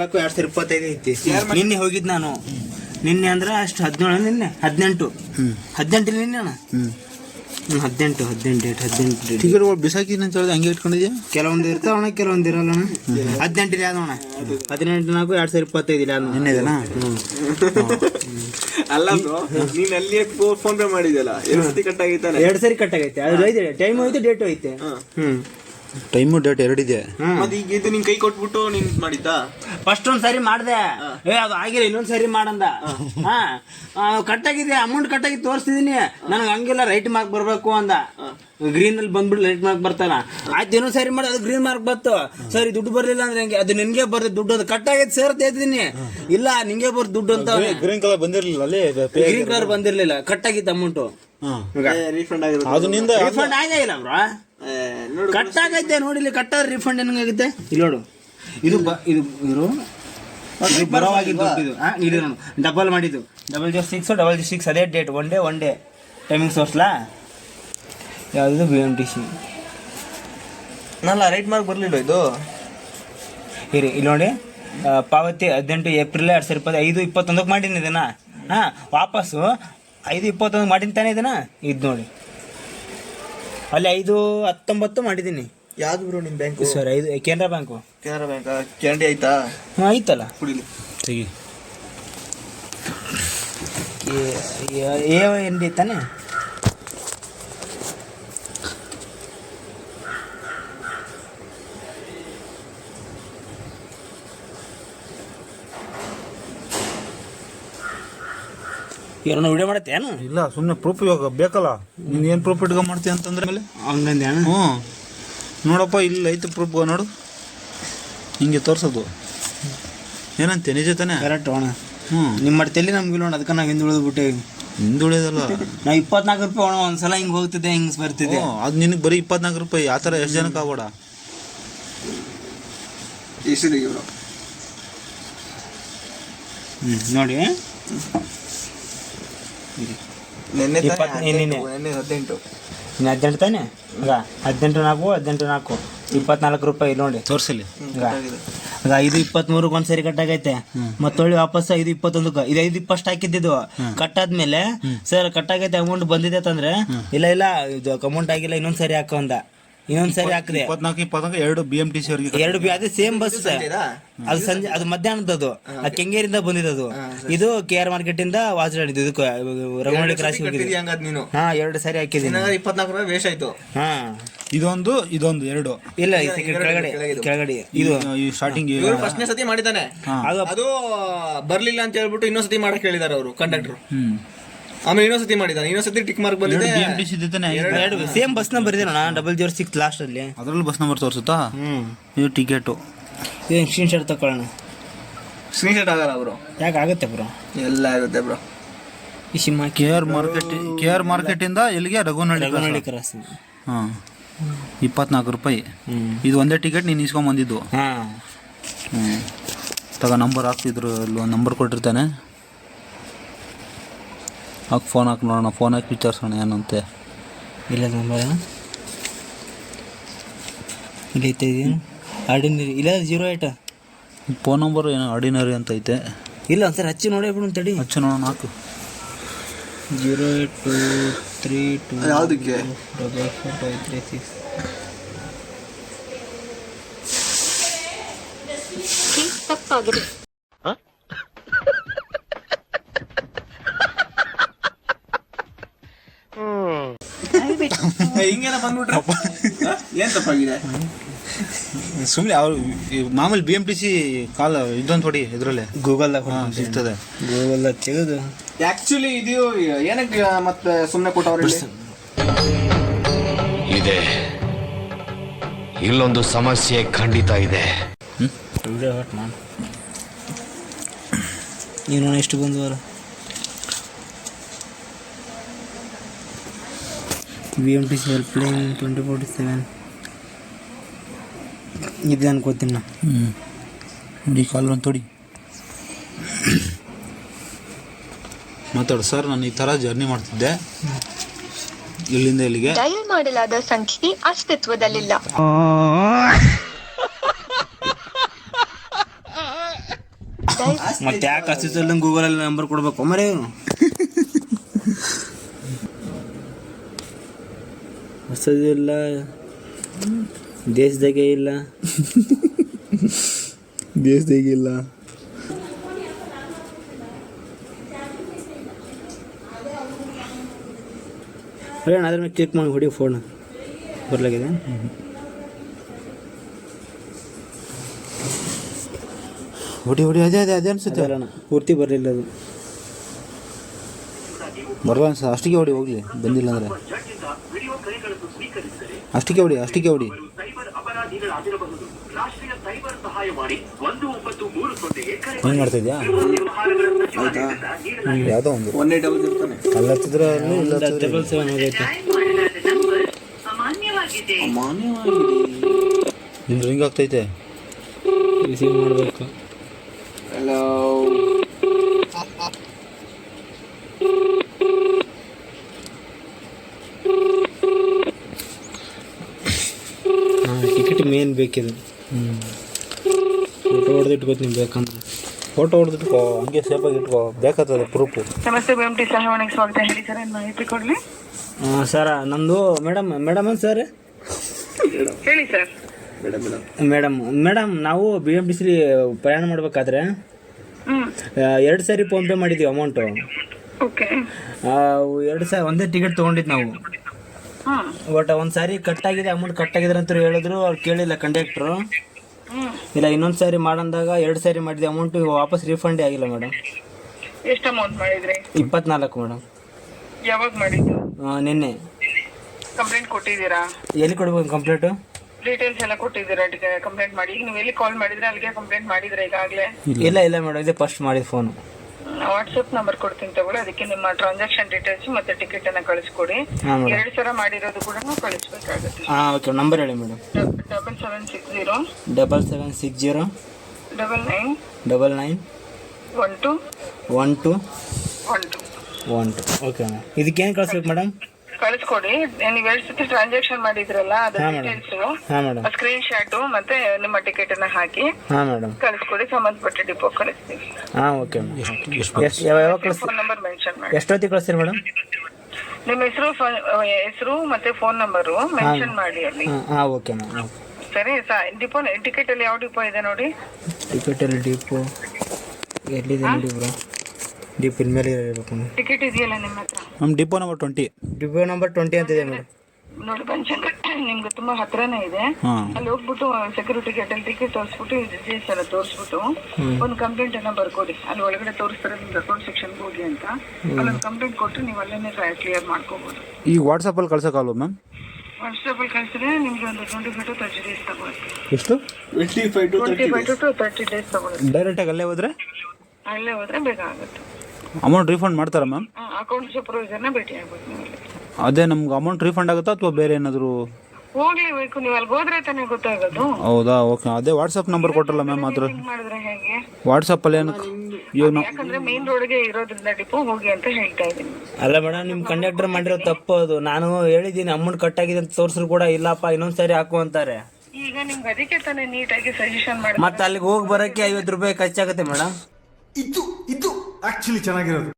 ನಾಲ್ಕು ಎರಡ್ ಸಾವಿರ ಇಪ್ಪತ್ತೈದು ಐತಿ. ನಿನ್ನೆ ಹೋಗಿದ್ ನಾನು. ನಿನ್ನೆ ಅಂದ್ರೆ ಅಷ್ಟು ಹದಿನೇಳು ನಿನ್ನೆ ಹದಿನೆಂಟು. ಹದಿನೆಂಟು ನಿನ್ನೆ ಅಣ್ಣ. ಹದಿನೆಂಟು ಹದಿನೆಂಟು ಡೇಟ್ ಹದಿನೆಂಟು ಡೇಟ್ ಟಿಕೆಟ್ಗಳು ಬಿಸಾಕಿನ ಅಂತ ಹೇಳಿದ್ರೆ ಹಂಗೆ ಇಟ್ಕೊಂಡಿದ್ಯಾ? ಕೆಲವೊಂದು ಇರ್ತಾವ ಅಣ್ಣ ಕೆಲವೊಂದು ಇರಲ್ಲ ಅಣ್ಣ. ಹದಿನೆಂಟು ಇಲ್ಲ ಅಣ್ಣ. ಹದಿನೆಂಟು ನಾಲ್ಕು ಎರಡು ಸಾವಿರ ಇಪ್ಪತ್ತೈದು ಇಲ್ಲ ಅಣ್ಣ. ನಿನ್ನೆ ಇದೆನಾ? ಅಲ್ಲ ಬ್ರೋ ನೀನ್ ಅಲ್ಲಿ ಫೋನ್ ಪೇ ಮಾಡಿದ್ಯಲ್ಲ? ಎರಡು ಸರಿ ಕಟ್ ಆಗೈತೆ ಎರಡು ಸರಿ ಕಟ್ ಆಗೈತೆ. ಅದು ಐತೆ ಟೈಮ್ ಐತೆ ಡೇಟ್ ಐತೆ ಹ್ಮ್. ಟೈಮು ಡೇಟ್ ಎರಡಿದೆ. ಮತ್ತೆ ಈಗ ಇದು ನಿನ್ ಕೈ ಕೊಟ್ಬಿಟ್ಟು ನೀನ್ ಇದ್ ಮಾಡಿದ್ದಾ? ಫಸ್ಟ್ ಒಂದ್ ಸರಿ ಮಾಡ್ದೆ. ಏ ಅದು ಆಗಿಲ್ಲ ಇನ್ನೊಂದ್ ಸರಿ ಮಾಡಂದ. ಹಾ. ಕಟ್ಟಾಗಿದೆ ಅಮೌಂಟ್ ಕಟ್ಟಾಗಿ ತೋರಿಸ್ತಿದೀನಿ. ನನಗೆ ಹಂಗಿಲ್ಲ ರೈಟ್ ಮಾರ್ಕ್ ಬರ್ಬೇಕು ಅಂದ. ಗ್ರೀನ್ ಅಲ್ಲಿ ಬಂದ್ಬಿಟ್ಟು ರೈಟ್ ಮಾರ್ಕ್ ಬರ್ತಾನ. ಆಯ್ತು ಇನ್ನೊಂದ್ ಸರಿ ಮಾಡಿ ಅದು ಗ್ರೀನ್ ಮಾರ್ಕ್ ಬತ್ತು ಸರಿ ದುಡ್ಡು ಬರ್ಲಿಲ್ಲ ಅಂದ್ರೆ ಹೆಂಗೆ? ಅದು ನಿನ್ಗೆ ಬರ್ದು ದುಡ್ಡು ಅದು ಕಟ್ಟಾಗೈತೆ ಸೇರ್ ತೆಗ್ದಿನಿ ಇಲ್ಲ ನಿಂಗೆ ಬರ್ದು ದುಡ್ಡು ಅಂತ ಗ್ರೀನ್ ಕಲರ್ ಬಂದಿರ್ಲಿಲ್ಲ ಅಲ್ಲಿ ಗ್ರೀನ್ ಕಲರ್ ಬಂದಿರ್ಲಿಲ್ಲ ಕಟ್ಟಾಗಿತ್ತು ಅಮೌಂಟು ರೀಫಂಡ್ ಆಗಿಲ್ಲ ಅದು ನಿಂದ ರಿಫಂಡ್ ಆಗಿಲ್ಲ ಬ್ರೋ. ಏ, ಆಗೈತೆ ಕಟ್ಟಾಗೈತೆ ನೋಡಿ ಇಲ್ಲಿ ಕಟ್ಟಾದ್ರೆ ರಿಫಂಡ್ ಹೆಂಗಾಗುತ್ತೆ? ಇಲ್ಲಿ ನೋಡು. ಇದು ಬ ಇದು ಇರು ಇದು ಬರೋವಾಗಿದ್ದು ಇದು. ಹಾಂ ಇದು ನೋಡು. ಡಬಲ್ ಮಾಡಿದ್ದು. Double zero six double zero six ಅದೇ date one day one day timing ತೋರಿಸ್ಲಾ ಯಾವುದು ಬಿ ಎಂ ಟಿ ಸಿ ನಲ್ಲ ರೈಟ್ ಮಾರ್ಕ್ ಬರಲಿಲ್ಲ ಇದು. ಇರಿ ಇಲ್ಲಿ ನೋಡಿ. ಪಾವತಿ ಹದಿನೆಂಟು ಏಪ್ರಿಲ್ ಎರಡು ಸಾವಿರ ಇಪ್ಪತ್ತು ಐದು ಇಪ್ಪತ್ತೊಂದಕ್ಕೆ ಮಾಡಿನಿ ಇದನ್ನ. ಹಾಂ ವಾಪಸ್ಸು ಐದು ಇಪ್ಪತ್ತೊಂದು ಮಾಡಿನ ತಾನೇ ಇದನ್ನ? ಇದು ನೋಡಿ. ಅಲ್ಲಿ ಐದು ಹತ್ತೊಂಬತ್ತು ಮಾಡಿದ್ದೀನಿ. ಯಾವ್ದು ಬ್ರೋ ನಿಮ್ಮ ಬ್ಯಾಂಕ್ ಸರ್ ಐದು ಕೆನರಾ ಬ್ಯಾಂಕು. ಕೆನರಾ ಬ್ಯಾಂಕ್ ಕ್ಯಾಂಡಿ ಆಯ್ತಾ ಹಾಂ ಆಯ್ತಲ್ಲ ಕುಡಿಲಿ. ತೆಗಿ. ಎ ಎನ್ ಡಿ ತಾನೆ? ಏನೋ ವಿಡಿಯೋ ಮಾಡತ್ತೆ ಏನು? ಇಲ್ಲ ಸುಮ್ಮನೆ ಪ್ರೂಫ್ ಇವಾಗ ಬೇಕಲ್ಲ? ನೀನು ಏನು ಪ್ರೂಫ್ ಇಟ್ಕೊಂಡ್ ಮಾಡ್ತೀಯ ಅಂತಂದ್ರೆ ಮೇಲೆ ಹಂಗಂದೆ ಅಣ್ಣ ಹ್ಞೂ. ನೋಡಪ್ಪ ಇಲ್ಲಿ ಐತೆ ಪ್ರೂಫ್ ನೋಡು. ಹಿಂಗೆ ತೋರಿಸೋದು. ಏನಂತೆ ನಿಜ ತಾನೆ? ಕರೆಕ್ಟ್ ಅಣ್ಣ. ಹ್ಞೂ. ನಿಮ್ಮ ಮಾಡ್ತೇಲಿ ನಮ್ಗೆ ಇಲ್ಲ ಅದಕ್ಕೆ ನಾವು ಹಿಂದೆ ಉಳಿದು ಹಿಂದೆ ಹಿಂದುಳಿದಲ್ಲ? ನಾವು ಇಪ್ಪತ್ನಾಲ್ಕು ರೂಪಾಯಿ ಅಣ್ಣ ಒಂದ್ಸಲ ಹಿಂಗೆ ಹೋಗ್ತಿದ್ದೆ ಹಿಂಗೆ ಬರ್ತಿದ್ದೆ. ಅದು ನಿನಗೆ ಬರೀ ಇಪ್ಪತ್ನಾಲ್ಕು ರೂಪಾಯಿ ಆ ಥರ ಎಷ್ಟು ಜನಕ್ಕೆ ಹ್ಞೂ ನೋಡಿ. ನೆನ್ನೆ ಹದಿನೆಂಟು, ನಿನ್ನೆ. ನೆನ್ನೆ. ಹದಿನೆಂಟು. ಇನ್ನು ಹದಿನೆಂಟು ತಾನೆ? ಈಗ ಹದಿನೆಂಟು ನಾಲ್ಕು ಹದಿನೆಂಟು ನಾಲ್ಕು. ಇಪ್ಪತ್ನಾಲ್ಕು ರೂಪಾಯಿ ಇಲ್ಲಿ ನೋಡಿ. ತೋರಿಸಲಿ ಈಗ ಐದು ಇಪ್ಪತ್ಮೂರಕ್ಕೆ ಒಂದ್ಸರಿ ಕಟ್ಟಾಗೈತೆ. ಮತ್ತೊಳ್ಳಿ ವಾಪಸ್ ಐದು ಇಪ್ಪತ್ತೊಂದಕ್ಕೆ. ಇದು ಐದು ಇಪ್ಪಷ್ಟು ಹಾಕಿದ್ದು ಕಟ್ಟಾದ್ಮೇಲೆ ಸರ್ ಕಟ್ಟಾಗೈತೆ ಅಮೌಂಟ್ ಬಂದಿದೆ ತಂದ್ರೆ ಇಲ್ಲ ಇಲ್ಲ ಇದು ಅಮೌಂಟ್ ಆಗಿಲ್ಲ ಇನ್ನೊಂದ್ ಸರಿ ಹಾಕೋ ಅಂದ ಇನ್ನೊಂದ್ ಸರಿ ಹಾಕಿದೆ ಇಪ್ಪತ್ನಾಲ್ಕು ಇಪ್ಪತ್ನಾಲ್ಕು ಎರಡು ಬಿ ಎಂ ಟಿ ಸಿ ಅವರಿಗೆ ಎರಡು ಬಿ- ಅದೇ ಸೇಮ್ ಬಸ್ ಅದು ಸಂಜೆ ಅದು ಮಧ್ಯಾಹ್ನದದು ಅದು ಕೆಂಗೇರಿಂದ ಬಂದಿದ್ದು ಇದು ಕೆ ಆರ್ ಮಾರ್ಕೆಟ್ ಇಂದ ವಾಜರಾಡಿದ್ದು ಇದಕ್ಕೆ ರಂಗೋಳಿ ಕ್ರಾಸ್ ಹೋಗಿದೆ ಹಂಗದ್ ನೀನು? ಹಾ ಎರಡು ಸರಿ ಹಾಕಿದ್ದೀನಿ. ಇಪ್ಪತ್ನಾಲ್ಕು ರೂಪಾಯಿ ವೇಸ್ಟ್ ಆಯ್ತು. ಹಾ. ಇದೊಂದು ಇದೊಂದು ಎರಡು. ಇಲ್ಲ ಈ ಕೆಳಗಡೆ ಕೆಳಗಡೆ. ಇದು ಈ ಸ್ಟಾರ್ಟಿಂಗ್ ಇವ್ರು ಫಸ್ಟ್ನೇ ಸತಿ ಮಾಡಿದ್ದಾನೆ. ಅದು ಅದು ಬರ್ಲಿಲ್ಲ ಅಂತ ಹೇಳ್ಬಿಟ್ಟು ಇನ್ನೊಂದ್ಸತಿ ಮಾಡಕ್ ಹೇಳಿದಾರೆ ಅವರು ಕಂಡಕ್ಟರ್ ಹ್ಮ್. ಆಮೇಲೆ ಇನ್ನೊಂದ್ ಸತಿ ಮಾಡಿದ ಇನ್ನೊಂದ್ ಸತಿ ಟಿಕ್ ಮಾರ್ಕ್ ಬಂದಿದೆ. ಸೇಮ್ ಬಸ್ ನಂಬರ್ ಇದೆ ತಾನೆ ಎರಡು ಸೇಮ್ ಬಸ್ನ ಬರ್ದಿರೋಣ. ಡಬಲ್ ಜೀರೋ ಸಿಕ್ಸ್ ಲಾಸ್ಟ್ ಅಲ್ಲಿ. ಅದರಲ್ಲಿ ಬಸ್ ನಂಬರ್ ತೋರಿಸುತ್ತಾ? ಹ್ಮ್. ಇದು ಟಿಕೆಟು ಇದು ಸ್ಕ್ರೀನ್ ಶಾಟ್ ತಗೊಳ್ಳೋಣ ಸ್ಕ್ರೀನ್ ಶಾಟ್ ಆಗಲ್ಲ ಬ್ರೋ ಯಾಕೆ ಆಗುತ್ತೆ ಬ್ರೋ ಎಲ್ಲ ಆಗುತ್ತೆ ಬ್ರೋ ಈ sim K R market K R ಮಾರ್ಕೆಟಿಂದ ಎಲ್ಲಿಗೆ? ರಘುನಹಳ್ಳಿ ರಘುನಹಳ್ಳಿ ಕ್ರಾಸ್ ಹಾಂ. ಇಪ್ಪತ್ನಾಲ್ಕು ರೂಪಾಯಿ. ಇದು ಒಂದೇ ಟಿಕೆಟ್ ನೀನು ಇಸ್ಕೊಂಬಂದಿದ್ದು ಹಾಂ. ಹ್ಞೂ ತಗ ನಂಬರ್ ಹಾಕ್ತಿದ್ರು ಅಲ್ಲಿ ಒಂದು ನಂಬರ್ ಕೊಟ್ಟಿರ್ತಾನೆ. ಹಾಕಿ ಫೋನ್ ಹಾಕಿ ನೋಡೋಣ ಫೋನ್ ಹಾಕಿ ವಿಚಾರಿಸೋಣ ಏನಂತೆ. ಇಲ್ಲ ನಂಬರ್. ಇಲ್ಲ ಐತೆ ಇದೇನು ಆರ್ಡಿನರಿ ಇಲ್ಲ ಜೀರೋ ಏಟ ಫೋನ್ ನಂಬರ್ ಏನೋ ಆರ್ಡಿನರಿ ಅಂತ ಐತೆ. ಇಲ್ಲ ಒಂದ್ಸರಿ ಹಚ್ಚಿ ನೋಡೇ ಬಿಡು ತಡಿ. ಹಚ್ಚಿ ನೋಡೋಣ ಹಾಕು. Zero eight two three two ಯಾವ್ದಕ್ಕೆ? Double four five three six ತಪ್ಪಾಗಿದೆ. ಹಿಂಗೇನ ಬಂದ್ಬಿಟ್ರಪ್ಪ ಏನ್ ತಪ್ಪಾಗಿದೆ? ಸುಮ್ಮನೆ ಅವರು ಮಾಮೂಲಿ B M T C call ಇದೊಂದು ಹೊಡಿ ಇದರಲ್ಲೇ. ಗೂಗಲ್ದಾಗ ಸಿಗ್ತದೆ. ಗೂಗಲ್ದಾಗ ತೆಗೆದು. ಆಕ್ಚುಲಿ ಇದು ಏನಕ್ಕೆ ಮತ್ತೆ ಸುಮ್ನೆ ಕೊಟ್ಟವ್ರು ಇಲ್ಲಿ? ಇದೆ. ಇಲ್ಲೊಂದು ಸಮಸ್ಯೆ ಖಂಡಿತ ಇದೆ. ನಾನು ನೀನು ಎಷ್ಟು ಬಂದವಲ್ಲ B M T C twenty forty seven ಇದೆ ಅನ್ಕೋತೀನಿ ನಾ ಹ್ಞೂ ಈ ಕಾಲ್ ಒಂದು ತೊಡಿ. ಮಾತಾಡು. ಸರ್ ನಾನು ಈ ಥರ ಜರ್ನಿ ಮಾಡ್ತಿದ್ದೆ. ಇಲ್ಲಿಂದ ಇಲ್ಲಿಗೆ. ಡಯಲ್ ಮಾಡಲಾದ ಸಂಖ್ಯೆ ಅಸ್ತಿತ್ವದಲ್ಲಿಲ್ಲ. ಮತ್ತೆ ಯಾಕೆ ಅಸ್ತಿತ್ವದಲ್ಲಿ ಗೂಗಲಲ್ಲಿ ನಂಬರ್ ಕೊಡ್ಬೇಕು. ಮರೆ. ಹೊಸದಿಲ್ಲ ದೇಶದಾಗೆ ಇಲ್ಲ. ದೇಶದಾಗಿಲ್ಲ ಅಣ್ಣ ಅದ್ರ ಮೇಲೆ ಚೆಕ್ ಮಾಡಿ ಹೊಡಿ ಫೋನ್ ಬರ್ಲಾಗಿದೆ? ಹೊಡಿ ಹೊಡಿ ಅದೇ ಅದೇ ಅದೇ ಅನ್ಸುತ್ತೆ. ಅಣ್ಣ ಪೂರ್ತಿ ಬರಲಿಲ್ಲ ಅದು. ಬರಲ್ಲ ಅಷ್ಟಿಗೆ ಹೊಡಿ ಹೋಗ್ಲಿ. ಬಂದಿಲ್ಲ ಅಂದ್ರೆ. ಅಷ್ಟಿಗೆ ಹೊಡಿ ಅಷ್ಟಕ್ಕೆ ಹೊಡಿ. ಹೆಂಗ್ ಮಾಡ್ತಾ ಇದ್ಯಾ ಯಾವುದೋ ಒಂದು. ಒನ್ ಏಟ್ ಡಬಲ್ ಇರ್ತಾನೆ ಅಲ್ಲಿ ಹಚ್ಚಿದ್ರೆ ಅಲ್ಲಿ ಇಲ್ಲ ಹಚ್ಚಿದ್ರೆ ಡಬಲ್ ಸೆವೆನ್ ಆಗೈತೆ ಅಮಾನ್ಯವಾಗಿದೆ. ನಿಮ್ದು ರಿಂಗ್ ಆಗ್ತೈತೆ. ರಿಸೀವ್ ಮಾಡಬೇಕು. ಹಲೋ ಟಿಕೆಟ್ ಮೇನ್ ಬೇಕಿದು. ಫೋಟೋ ಹೊಡೆದು ಇಟ್ಕೋತೀನಿ ಬೇಕಂದ್ರೆ. ಫೋಟೋ ಹೊಡೆದಿಟ್ಕೋ ಹಂಗೆ ಸೇಫಾಗಿ ಇಟ್ಕೋ ಬೇಕಾಗ್ತದೆ ಪ್ರೂಫು ನಮಸ್ತೆ ಬಿ ಎಂ ಟಿ ಸಹಾಯವಾಣಿಗೆ ಸ್ವಾಗತ. ಹೇಳಿ ಸರ್ ಏನು ಮಾಹಿತಿ ಕೊಡಲಿ? ಹಾಂ ಸರ ನಂದು ಮೇಡಮ್ ಮೇಡಮ್ ಸರ್ ಹೇಳಿ ಸರ್. ಮೇಡಮ್ ಮೇಡಮ್ ನಾವು ಬಿ ಎಂ ಟಿ ಸಿ ಪ್ರಯಾಣ ಮಾಡಬೇಕಾದ್ರೆ ಎರಡು ಸಾರಿ ಫೋನ್ಪೇ ಮಾಡಿದ್ದೀವಿ ಅಮೌಂಟು ಓಕೆ ಎರಡು ಸಾರಿ ಒಂದೇ ಟಿಕೆಟ್ ತೊಗೊಂಡಿದ್ದು ನಾವು. ಬಟ್ ಒಂದು ಸಾರಿ ಕಟ್ ಆಗಿದೆ ಅಮೌಂಟ್ ಕಟ್ ಆಗಿದೆ ಅಂತ ಹೇಳಿದ್ರು ಅವ್ರು ಕೇಳಿಲ್ಲ ಕಂಡಕ್ಟ್ರು ಇಲ್ಲ ಇನ್ನೊಂದು ಸಾರಿ ಮಾಡಂದಾಗ ಎರಡು ಸಾರಿ ಮಾಡಿದ ಅಮೌಂಟ್ ವಾಪಸ್ ರೀಫಂಡ್ ಆಗಿಲ್ಲ ಮೇಡಮ್ ಎಷ್ಟು ಅಮೌಂಟ್ ಮಾಡಿದ್ರಿ? ಇಪ್ಪತ್ನಾಲ್ಕು ಮೇಡಮ್ ಯಾವಾಗ ಮಾಡಿದ್ದು? ನಿನ್ನೆ. ಕಂಪ್ಲೇಂಟ್ ಕೊಟ್ಟಿದ್ದೀರಾ? ಎಲ್ಲಿ ಕೊಡ್ಬೇಕು ಕಂಪ್ಲೇಂಟು ಡೀಟೇಲ್ಸ್ ಎಲ್ಲ ಕೊಟ್ಟಿದ್ದೀರಾ? ಕಂಪ್ಲೇಂಟ್ ಮಾಡಿ. ನೀವು ಎಲ್ಲಿ ಕಾಲ್ ಮಾಡಿದ್ರೆ ಅಲ್ಲಿಗೆ ಕಂಪ್ಲೇಂಟ್ ಮಾಡಿದ್ರೆ ಈಗಾಗಲೇ? ಇಲ್ಲ ಇಲ್ಲ ಮೇಡಮ್ ಇದೆ ಫಸ್ಟ್ ಮಾಡಿದ ಫೋನು ವಾಟ್ಸಪ್ ನಂಬರ್ ಕೊಡ್ತೀನಿ ತಗೊಳ್ಳಿ. ಅದಕ್ಕೆ ನಿಮ್ಮ ಟ್ರಾನ್ಸಾಕ್ಷನ್ ಡೀಟೇಲ್ಸ್ ಮತ್ತೆ ಟಿಕೆಟ್ ಅನ್ನ ಕಳಿಸ್ಕೊಡಿ. ಹಾಂ ಎರಡು ಸಲ ಮಾಡಿರೋದು ಕೂಡ ಕಳಿಸ್ಬೇಕಾಗುತ್ತೆ. ಹಾಂ ಓಕೆ ನಂಬರ್ ಹೇಳಿ madam double seven six zero double seven six zero double nine double nine one two one two one two. One two. Okay madam ಇದಕ್ಕೇನು ಕಳಿಸ್ಬೇಕು ಮೇಡಮ್ ಕಳಿಸ್ಕೊಡಿ. ನೀವ್ ಎರಡ್ ಸತಿ ಟ್ರಾನ್ಸಾಕ್ಷನ್ ಮಾಡಿದ್ರಲ್ಲ ಅದ್ರ ಹಾಂ ಮೇಡಮ್ ಡೀಟೇಲ್ಸ್ ಹಾಂ ಮೇಡಮ್ ಸ್ಕ್ರೀನ್ ಶಾಟ್ ಮತ್ತೆ ನಿಮ್ಮ ಟಿಕೆಟ್ ಅನ್ನ ಹಾಕಿ. ಹಾಂ ಮೇಡಮ್ ಕಳಿಸ್ಕೊಡಿ ಸಂಬಂಧಪಟ್ಟ ಡಿಪೋ ಕಳಿಸ್ತೀವಿ. ಹಾಂ ಓಕೆ ಮೇಡಮ್ ಎಷ್ಟು ಯಾವಾಗ ಕಳಿಸ್ತೀರಿ? ಫೋನ್ ನಂಬರ್ ಮೆನ್ಷನ್ ಮಾಡಿ. ಎಷ್ಟೊತ್ತಿಗೆ ಕಳಿಸ್ತೀರಿ ಮೇಡಮ್ ನಿಮ್ಮ ಹೆಸರು ಹೆಸರು ಮತ್ತೆ ಫೋನ್ ನಂಬರು ಮೆನ್ಷನ್ ಮಾಡಿ ಅಲ್ಲಿ. ಹಾಂ ಹಾಂ ಓಕೆ ಸರಿ ಡಿಪೋ ಟಿಕೆಟ್ ಅಲ್ಲಿ ಯಾವ ಡಿಪೋ ಇದೆ ನೋಡಿ. ಟಿಕೆಟಲ್ಲಿ ಡಿಪೋ ಎಲ್ಲಿದೆ ನೋಡಿ ಬ್ರೋ ಡಿಪೋ ಇನ್ಮೇಲೆ ಇರಬೇಕು ಮೇಡಮ್ ಟಿಕೆಟ್ ಇದೆಯಲ್ಲ ನಿಮ್ಮ ಹತ್ರ? ನಮ್ಮ depot number twenty depot number twenty ಅಂತ ಇದೆ ಮೇಡಮ್ ನೋಡಿ ಬಂಚನ್ ನಿಮ್ಗೆ ತುಂಬಾ ಹತ್ರನೇ ಇದೆ. ಹಾಂ. ಅಲ್ಲಿ ಹೋಗ್ಬಿಟ್ಟು ಸೆಕ್ಯೂರಿಟಿ ಗೇಟ್ ಅಲ್ಲಿ ಟಿಕೆಟ್ ತೋರಿಸ್ಬಿಟ್ಟು ಡೀಟೇಲ್ಸ್ ಎಲ್ಲ ತೋರಿಸ್ಬಿಟ್ಟು ಒಂದು ಕಂಪ್ಲೇಂಟ್ ಅನ್ನ ಬರ್ಕೊಡಿ. ಅಲ್ಲಿ ಒಳಗಡೆ ತೋರಿಸ್ತಾರೆ ನಿಮ್ಗೆ ಅಕೌಂಟ್ ಸೆಕ್ಷನ್ ಹೋಗಿ ಅಂತ. ಅಲ್ಲೊಂದು ಕಂಪ್ಲೇಂಟ್ ಕೊಟ್ಟು ನೀವು ಅಲ್ಲೇನೆ ಕ್ಲಿಯರ್ ಮಾಡ್ಕೋಬಹುದು ಈಗ ವಾಟ್ಸಪ್ಪಲ್ಲಿ ಕಳ್ಸೋಕ್ಕಲ್ವ ಮ್ಯಾಮ್ ವಾಟ್ಸಪ್ ಅಲ್ಲಿ ಕಳ್ಸಿದ್ರೆ ನಿಮ್ಗೆ ಒಂದು twenty five to thirty days ತಗೊಳುತ್ತೆ. ಎಷ್ಟು? Twenty five to thirty days ತಗೊಳುತ್ತೆ. ಡೈರೆಕ್ಟಾಗಿ ಅಲ್ಲೇ ಹೋದ್ರೆ? ಅಲ್ಲೇ ಹೋದ್ರೆ ಬೇಗ ಆಗುತ್ತೆ. ಅಮೌಂಟ್ ರೀಫಂಡ್ ಮಾಡ್ತಾರಾ ಮ್ಯಾಮ್ ಅಕೌಂಟ್ ಸೂಪರ್ವೈಸರ್ನ ಭೇಟಿ ಆಗಬೇಕು ನೀವು ಅಲ್ಲಿ ಅದೇ ನಮ್ಗೆ ಅಮೌಂಟ್ ರೀಫಂಡ್ ಆಗುತ್ತಾ ಅಥವಾ ಬೇರೆ ಏನಾದರೂ? ಹೋಗ್ಲೇಬೇಕು ನೀವು ಅಲ್ಲಿ ಹೋದ್ರೆ ತಾನೇ ಗೊತ್ತಾಗೋದು. ಹೌದಾ ಓಕೆ ಅದೇ ವಾಟ್ಸಪ್ ನಂಬರ್ ಕೊಟ್ಟಲ್ಲ ಮ್ಯಾಮ್ ಅದ್ರ ಹಿಂಗ್ ಮಾಡಿದ್ರೆ ಹೇಗೆ? ವಾಟ್ಸಪ್ಪಲ್ಲಿ ಏನು ಏನು ಯಾಕಂದ್ರೆ ಮೇನ್ ರೋಡ್ಗೆ ಇರೋದ್ರಿಂದ ಡಿಪೋ ಹೋಗಿ ಅಂತ ಹೇಳ್ತಾ ಇದ್ದೀನಿ. ಅಲ್ಲ ಮೇಡಮ್ ನಿಮ್ಮ ಕಂಡಕ್ಟರ್ ಮಾಡಿರೋ ತಪ್ಪು ಅದು. ನಾನು ಹೇಳಿದ್ದೀನಿ ಅಮೌಂಟ್ ಕಟ್ ಆಗಿದೆ ಅಂತ ತೋರಿಸ್ರು ಕೂಡ ಇಲ್ಲಪ್ಪ ಇನ್ನೊಂದು ಸಾರಿ ಹಾಕು ಅಂತಾರೆ. ಈಗ ನಿಮ್ಗೆ ಅದಕ್ಕೆ ತಾನೇ ನೀಟಾಗಿ ಸಜೆಷನ್ ಮಾಡಿ ಮತ್ತೆ ಅಲ್ಲಿಗೆ ಹೋಗಿ ಬರೋಕ್ಕೆ ಐವತ್ತು ರೂಪಾಯಿ ಖರ್ಚಾಗುತ್ತೆ ಮೇಡಮ್ ಇದು ಇದು ಆಕ್ಚುಲಿ ಚೆನ್ನಾಗಿರೋದು.